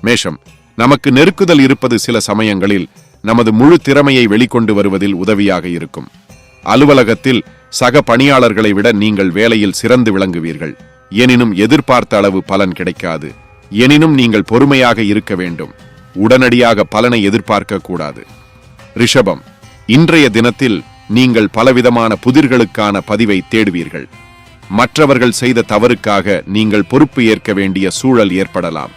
மேஷம் நமக்கு நெருக்குதல் இருப்பது சில சமயங்களில் நமது முழு திறமையை வெளிக்கொண்டு வருவதில் உதவியாக இருக்கும். அலுவலகத்தில் சக பணியாளர்களை விட நீங்கள் வேலையில் சிறந்து விளங்குவீர்கள். எனினும் எதிர்பார்த்த அளவு பலன் கிடைக்காது. எனினும் நீங்கள் பொறுமையாக இருக்க வேண்டும். உடனடியாக பலனை எதிர்பார்க்க கூடாது. ரிஷபம் இன்றைய தினத்தில் நீங்கள் பலவிதமான புதிர்களுக்கான பதிவை தேடுவீர்கள். மற்றவர்கள் செய்த தவறுக்காக நீங்கள் பொறுப்பு ஏற்க வேண்டிய சூழல் ஏற்படலாம்.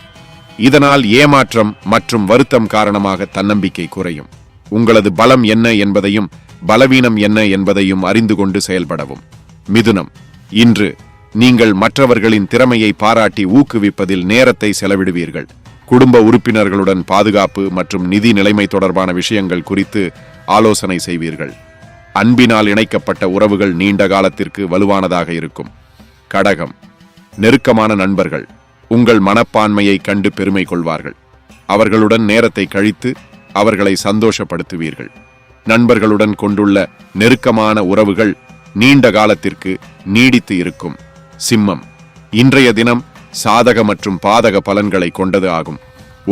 இதனால் ஏமாற்றம் மற்றும் வருத்தம் காரணமாக தன்னம்பிக்கை குறையும். உங்களது பலம் என்ன என்பதையும் பலவீனம் என்ன என்பதையும் அறிந்து கொண்டு செயல்படவும். மிதுனம். இன்று நீங்கள் மற்றவர்களின் திறமையை பாராட்டி ஊக்குவிப்பதில் நேரத்தை செலவிடுவீர்கள். குடும்ப உறுப்பினர்களுடன் பாதுகாப்பு மற்றும் நிதி நிலைமை தொடர்பான விஷயங்கள் குறித்து ஆலோசனை செய்வீர்கள். அன்பினால் இணைக்கப்பட்ட உறவுகள் நீண்ட காலத்திற்கு வலுவானதாக இருக்கும். கடகம். நெருக்கமான நண்பர்கள். உங்கள் மனப்பான்மையை கண்டு பெருமை கொள்வார்கள் அவர்களுடன் நேரத்தை கழித்து அவர்களை சந்தோஷப்படுத்துவீர்கள். நண்பர்களுடன் கொண்டுள்ள நெருக்கமான உறவுகள் நீண்ட காலத்திற்கு நீடித்து இருக்கும். சிம்மம் இன்றைய தினம் சாதக மற்றும் பாதக பலன்களை கொண்டது ஆகும்.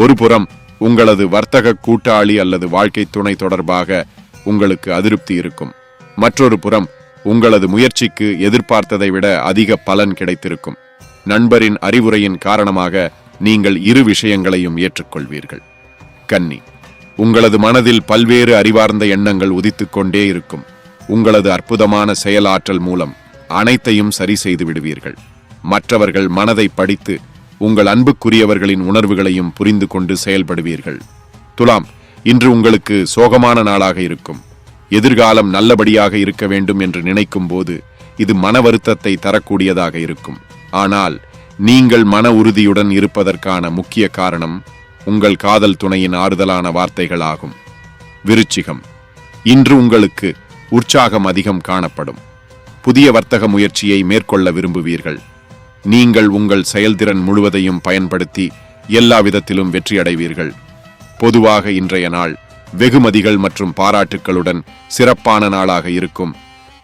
ஒருபுறம் உங்களது வர்த்தக கூட்டாளி அல்லது வாழ்க்கை துணை தொடர்பாக உங்களுக்கு அதிருப்தி இருக்கும். மற்றொரு புறம் உங்களது முயற்சிக்கு எதிர்பார்த்ததை விட அதிக பலன் கிடைத்திருக்கும். நண்பரின் அறிவுரையின் காரணமாக நீங்கள் இரு விஷயங்களையும் ஏற்றுக்கொள்வீர்கள். கன்னி உங்களது மனதில் பல்வேறு அறிவார்ந்த எண்ணங்கள் உதித்துக்கொண்டே இருக்கும். உங்களது அற்புதமான செயலாற்றல் மூலம் அனைத்தையும் சரி செய்து விடுவீர்கள். மற்றவர்கள் மனதை படித்து உங்கள் அன்புக்குரியவர்களின் உணர்வுகளையும் புரிந்து கொண்டு செயல்படுவீர்கள். துலாம் இன்று உங்களுக்கு சோகமான நாளாக இருக்கும். எதிர்காலம் நல்லபடியாக இருக்க வேண்டும் என்று நினைக்கும் போது இது மன வருத்தத்தை தரக்கூடியதாக இருக்கும். ஆனால் நீங்கள் மன உறுதியுடன் இருப்பதற்கான முக்கிய காரணம் உங்கள் காதல் துணையின் ஆறுதலான வார்த்தைகளாகும். விருச்சிகம். இன்று உங்களுக்கு உற்சாகம் அதிகம் காணப்படும். புதிய வர்த்தக முயற்சியை மேற்கொள்ள விரும்புவீர்கள். நீங்கள் உங்கள் செயல்திறன் முழுவதையும் பயன்படுத்தி எல்லா விதத்திலும் வெற்றியடைவீர்கள். பொதுவாக இன்றைய நாள் வெகுமதிகள் மற்றும் பாராட்டுக்களுடன் சிறப்பான நாளாக இருக்கும்.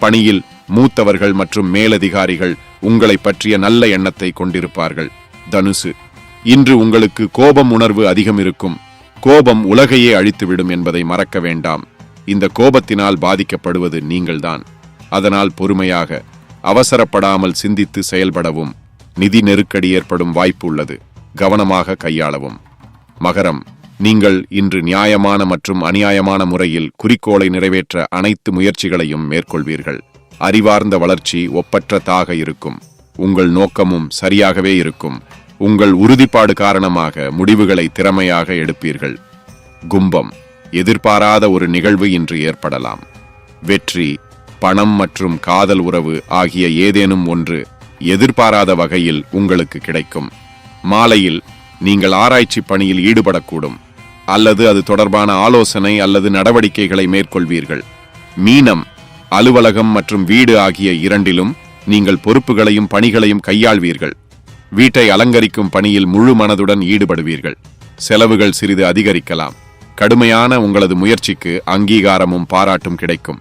பணியில் மூத்தவர்கள் மற்றும் மேலதிகாரிகள் உங்களை பற்றிய நல்ல எண்ணத்தை கொண்டிருப்பார்கள். தனுசு இன்று உங்களுக்கு கோபம் உணர்வு அதிகம் இருக்கும். கோபம் உலகையே அழித்துவிடும் என்பதை மறக்க வேண்டாம். இந்த கோபத்தினால் பாதிக்கப்படுவது நீங்கள்தான். அதனால் பொறுமையாக அவசரப்படாமல் சிந்தித்து செயல்படவும் நிதி நெருக்கடி ஏற்படும் வாய்ப்பு உள்ளது. கவனமாக கையாளவும். மகரம் நீங்கள் இன்று நியாயமான மற்றும் அநியாயமான முறையில் குறிக்கோளை நிறைவேற்ற அனைத்து முயற்சிகளையும் மேற்கொள்வீர்கள். அறிவார்ந்த வளர்ச்சி ஒப்பற்றதாக இருக்கும். உங்கள் நோக்கமும் சரியாகவே இருக்கும். உங்கள் உறுதிப்பாடு காரணமாக முடிவுகளை திறமையாக எடுப்பீர்கள். கும்பம் எதிர்பாராத ஒரு நிகழ்வு இன்று ஏற்படலாம். வெற்றி பணம் மற்றும் காதல் உறவு ஆகிய ஏதேனும் ஒன்று எதிர்பாராத வகையில் உங்களுக்கு கிடைக்கும். மாலையில் நீங்கள் ஆராய்ச்சி பணியில் ஈடுபடக்கூடும். அல்லது அது தொடர்பான ஆலோசனை அல்லது நடவடிக்கைகளை மேற்கொள்வீர்கள். மீனம் அலுவலகம் மற்றும் வீடு ஆகிய இரண்டிலும் நீங்கள் பொறுப்புகளையும் பணிகளையும் கையாள்வீர்கள். வீட்டை அலங்கரிக்கும் பணியில் முழு மனதுடன் ஈடுபடுவீர்கள். செலவுகள் சிறிது அதிகரிக்கலாம். கடுமையான உங்களது முயற்சிக்கு அங்கீகாரமும் பாராட்டும் கிடைக்கும்.